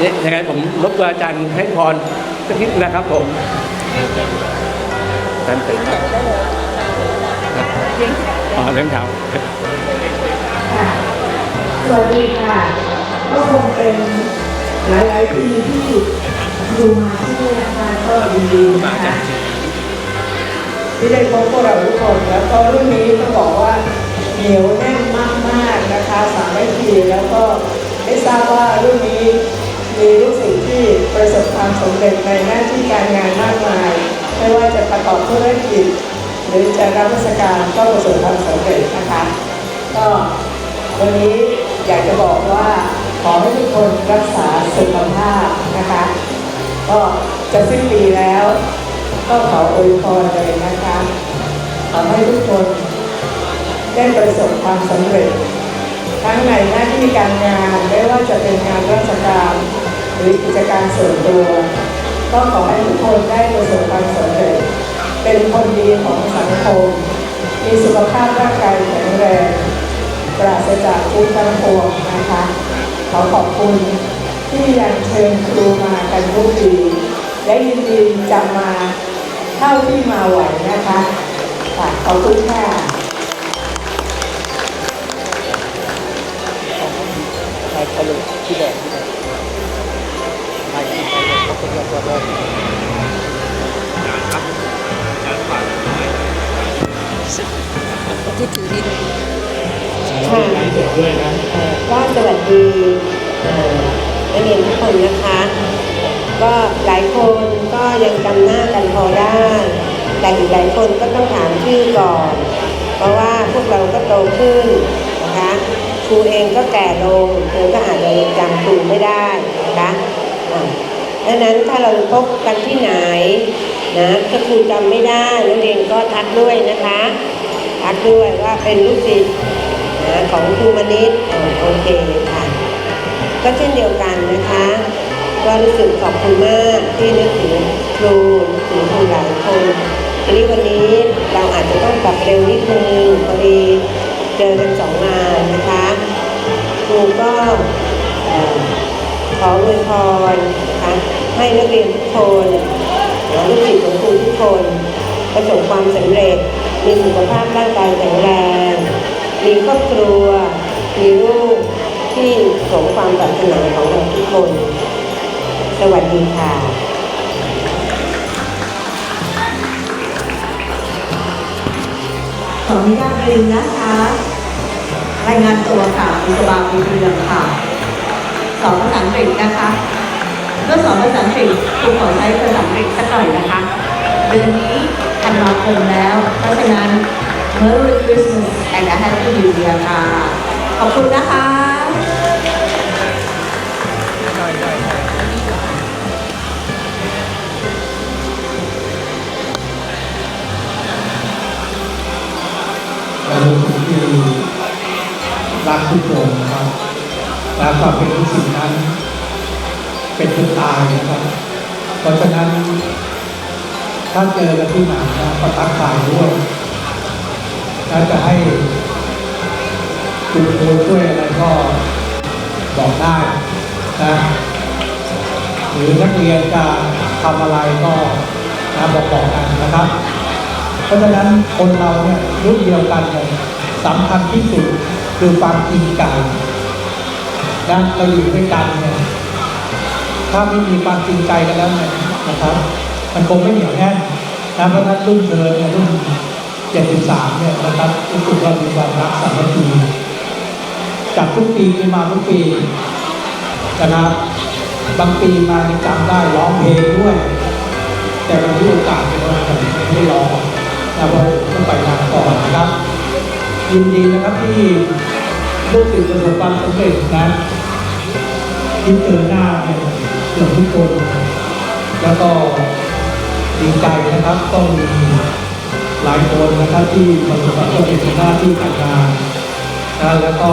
นี่ยังไงผมรบกวนอาจารย์ให้พรสักนิดนะครับผมท่านเป็นอ๋อเรื่องเท้าสวัสดีค่ะก็คงเป็นหลายๆปีที่ดูมาที่นี่นะคะก็ดีดีๆนะคะที่ได้พบพวกเราทุกคน แล้วก็รุ่นนี้ต้องบอกว่าเหนียวแน่นมากๆนะคะสามัคคีแล้วก็ได้ทราบว่ารุ่นนี้ มีลูกศิษย์ที่ประสบความสำเร็จในหน้าที่การงานมากมาย ไม่ว่าจะประกอบธุรกิจ หรือจะรับราชการก็ประสบความสำเร็จนะคะ ก็วันนี้อยากจะบอกว่าขอให้ทุกคนรักษาสุขภาพนะคะ ก็จะสิ้นปีแล้ว ก็ขออวยพรเลยนะคะขอให้ทุกคนได้ประสบความสำเร็จ ทั้งในหน้าที่การงานไม่ว่าจะเป็นงานราชการ หรือกิจการส่วนตัว ก็ขอให้ทุกคนได้ประสบความสำเร็จ เป็นคนดีของสังคม มีสุขภาพร่างกายแข็งแรงปราศจากทุกข์ทั้งปวงนะคะ ขอขอบคุณที่ยังเชิญครูมากันทุกปีและยินดีจะมาเท่าที่มาไหวนะคะขอบคุณค่ะใช่เขาเลยที่แดงที่แดงใช่ ที่แดงเขาเป็นยอดยอดยอดที่ถือดีดูค่ะก็สวัสดีเอ่อนักเรียนทุกคนนะคะ ก็หลายคนก็ยังจำหน้ากันพอได้ แต่อีกหลายคนก็ต้องถามชื่อก่อน เพราะว่าพวกเราก็โตขึ้นนะคะครูเองก็แก่ลงเธอก็อาจจะจำครูไม่ได้นะคะ ดังนั้นถ้าเราพบกันที่ไหนนะถ้าครูจำไม่ได้นักเรียนก็ทักด้วยนะคะทักด้วยว่าเป็นลูกศิษย์นะของครูมณิษฐ์โอเคค่ะ ก็เช่นเดียวกันนะคะก็รู้สึกขอบคุณมากที่นึกถึงครูถึงครูหลายคนทีนี้วันนี้เราอาจจะต้องปรับเร็วนิดนึงพอดีเจอกันสองงานนะคะครูก็ ขออวยพรนะคะให้นักเรียนทุกคนและลูกศิษย์ของครูทุกคน ประสบความสำเร็จ มีสุขภาพร่างกายแข็งแรง มีครอบครัว มีลูกที่สมความปรารถนาของเราทุกคน สวัสดีค่ะขออนุญาตเรียนนะคะ รายงานตัวค่ะบุษบาบุญเรืองค่ะ สอนภาษาอังกฤษนะคะเมื่อสอนภาษาอังกฤษครูขอใช้ภาษาอังกฤษสักหน่อยนะคะเดือนนี้ธันวาคมแล้ว เพราะฉะนั้น Merry Christmas and a Happy New Year ค่ะขอบคุณนะคะเรารู้สึกที่รักทุกคน นะครับและความเป็นรู้สึกนั้น เป็นทุกตายนะครับ เพราะฉะนั้นถ้าเจอกันที่ไหนนะก็ทักทายด้วยถ้าจะให้คุณครูช่วยอะไรก็บอกได้นะหรือนักเรียนจะทำอะไรก็นะบอกบอกกันนะครับ เพราะฉะนั้นคนเราเนี่ยรุ่นเดียวกันเนี่ยสำคัญที่สุดคือความจริงใจ นะเราอยู่ด้วยกันเนี่ยถ้าไม่มีความจริงใจกันแล้วเนี่ยนะครับ มันคงไม่เหนียวแน่นนะเพราะนั้นรุ่นเธอเนี่ยรุ่น73เนี่ยนะครับรู้สึกว่ามีความรักสามัคคีจากทุกปีที่มาทุกปีนะครับบางปีมาจำได้ร้องเพลงด้วย แต่วันนี้โอกาสเป็นวันผมไม่ได้ร้องนะเพราะต้องไปงานก่อนนะครับ ยินดีนะครับที่ลูกศิษย์ประสบความสำเร็จนะ ที่เจอหน้าเนี่ยเกือบทุกคน แล้วก็ดีใจนะครับต้องมีหลายคนนะครับที่ประสบความสำเร็จในหน้าที่การงานนะแล้วก็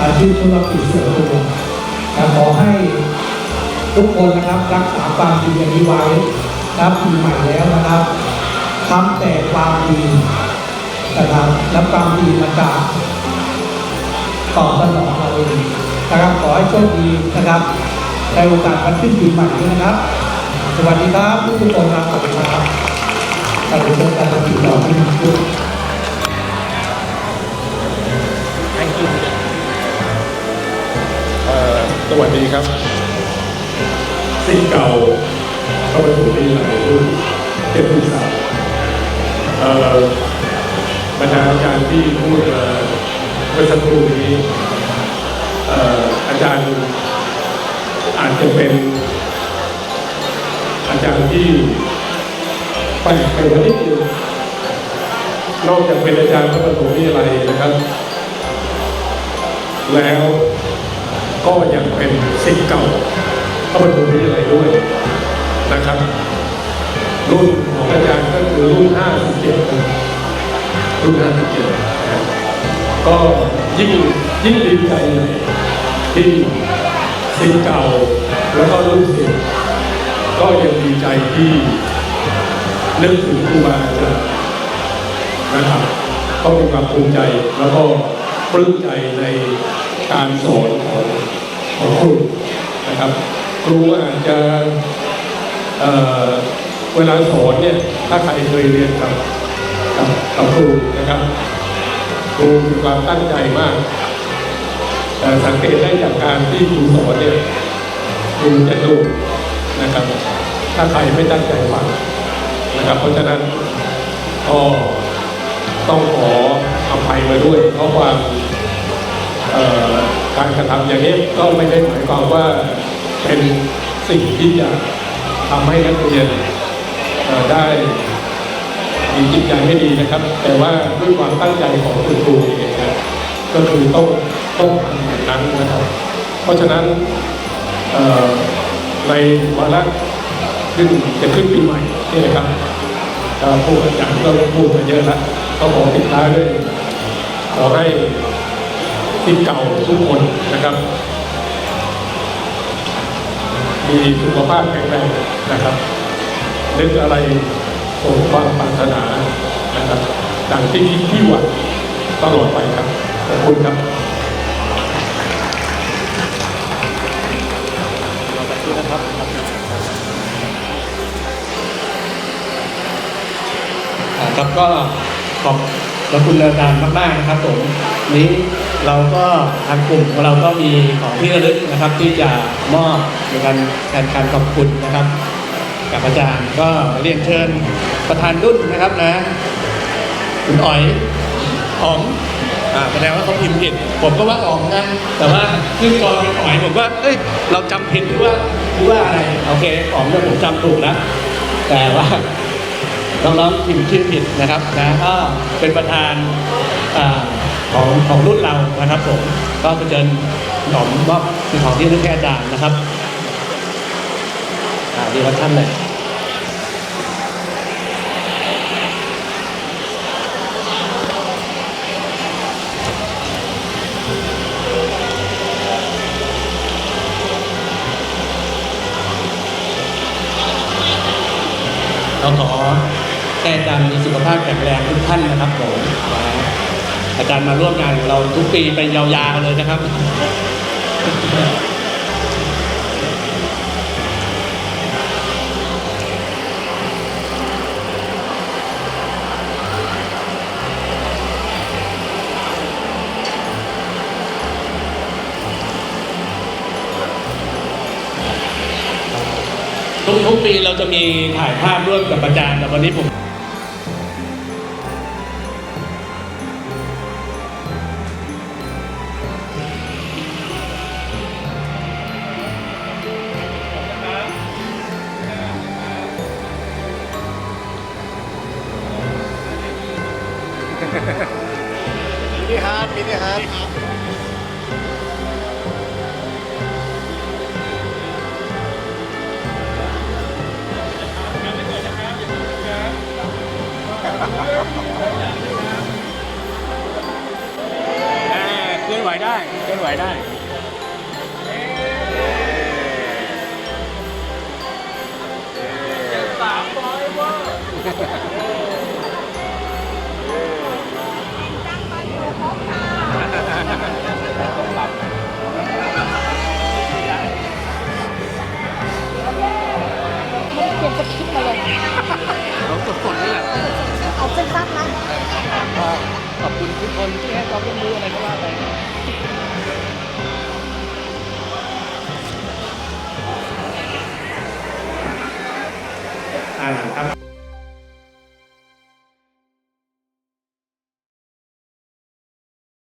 อาชีพธุรกิจส่วนตัวนะขอให้ทุกคนนะครับรักษาความดีอย่างนี้ไว้นะครับปีใหม่แล้วนะครับทำแต่ความดีนะครับและความดีมาจากตอบสนองเราเอง นะครับขอให้โชคดีนะครับในโอกาสวันขึ้นปีใหม่ด้วยนะครับ สวัสดีครับทุกคนครับขอบคุณครับการเชิญการทำกิจกรรมที่มีขึ้นเอ่อสวัสดีครับสิ่งเก่าเข้าไปสู่ที่หลายรุ่นเทพผู้สาวเอ่อบรรดาอาจารย์ที่พูดมาเมื่อสักครู่นี้เอาจารย์อาจจะเป็น อาจารย์ที่แปลกไปว่นิดนึงนอกจากเป็นอาจารย์พระปฐมวิทยาลัยนะครับ แล้วก็ยังเป็นสิ่งเก่าพระปฐมวิทยาลัยด้วยนะครับ รุ่นของอาจารย์ก็คือรุ่น 57รับรุ่น57นะครับก็ยิ่งยิ่งดีใจเลย ที่สิ่งเก่าแล้วก็รุ่นสิบก็ยังดีใจที่นึกถึงครูบาอาจารย์นะครับก็มีความภูมิใจแล้วก็ปลื้มใจในการสอนของของครูนะครับ ครูอาจจะเเวลาสอนเนี่ยถ้าใครเคยเรียนกับกับครูนะครับ ครูมีความตั้งใจมาก เอ่สังเกตได้จากการที่ครูสอนเนี่ยครูจะดูนะครับ ถ้าใครไม่ตั้งใจฟังนะครับ เพราะฉะนั้นก็ต้องขออภัยมาด้วย เพราะควาเอ่อการกระทำอย่างนี้ก็ไม่ได้หมายความว่าเป็นสิ่งที่จะทำให้นักเรียนได้มีจิตใจไม่ดีนะครับ แต่ว่าด้วยความตั้งใจของคุณครูเองนะก็คือต้อง ต้องทำอย่างนั้นนะครับ เพราะฉะนั้นในวาระขึ้นจะขึ้นปีใหม่นี่นะครับพูดอาจารย์ก็พูดมาเยอะแล้วก็ขอติดท้ายด้วยขอให้ทีมเก่าทุกคนนะครับ มีสุขภาพแข็งแรงนะครับนึกอะไรสมความปรารถนานะครับดังที่คิดที่หวังตลอดไปครับขอบคุณครับ ครับก็ขอบขอบคุณอาจารย์มากๆนะครับผมนี้เราก็ทางกลุ่มของเราก็มีของที่ระลึกนะครับ ที่จะมอบในการแทนการขอบคุณนะครับ กับอาจารย์ก็เรียนเชิญประธานรุ่นนะครับนะคุณอ๋อยอ๋องอ่าแสดงว่าเขาพิมพ์ผิด ผมก็ว่าอ๋องนะแต่ว่าขึ้นกรเป็นอ๋อยผมว่าเอ้ยเราจำผิดหรือว่าหรือว่าอะไรโอเคอ๋องเนี่ยผมจำถูกแล้วแต่ว่า น้องๆพิมพ์ชื่อผิดนะครับนะก็เป็นประธานอาของของรุ่นเรานะครับผมก็ไปเชิญหนอมมอบสิ่งของที่นึกแก่อาจารย์นะครับอ่าดีครับท่านเลยเราขอ ให้อาจารย์มีสุขภาพแข็งแรงทุกท่านนะครับผมอาจารย์มาร่วมงานเราทุกปีไปยาวๆเลยนะครับ ทุกทุกปีเราจะมีถ่ายภาพร่วมกับอาจารย์แต่วันนี้ผม มันเปลี่ยนสคริปต์มาเลยเราสดๆนี่แหละเอาสั้นๆนะก็ขอบคุณทุกคนที่ให้ความร่วมมืออะไรก็ว่าไปอ่าครับ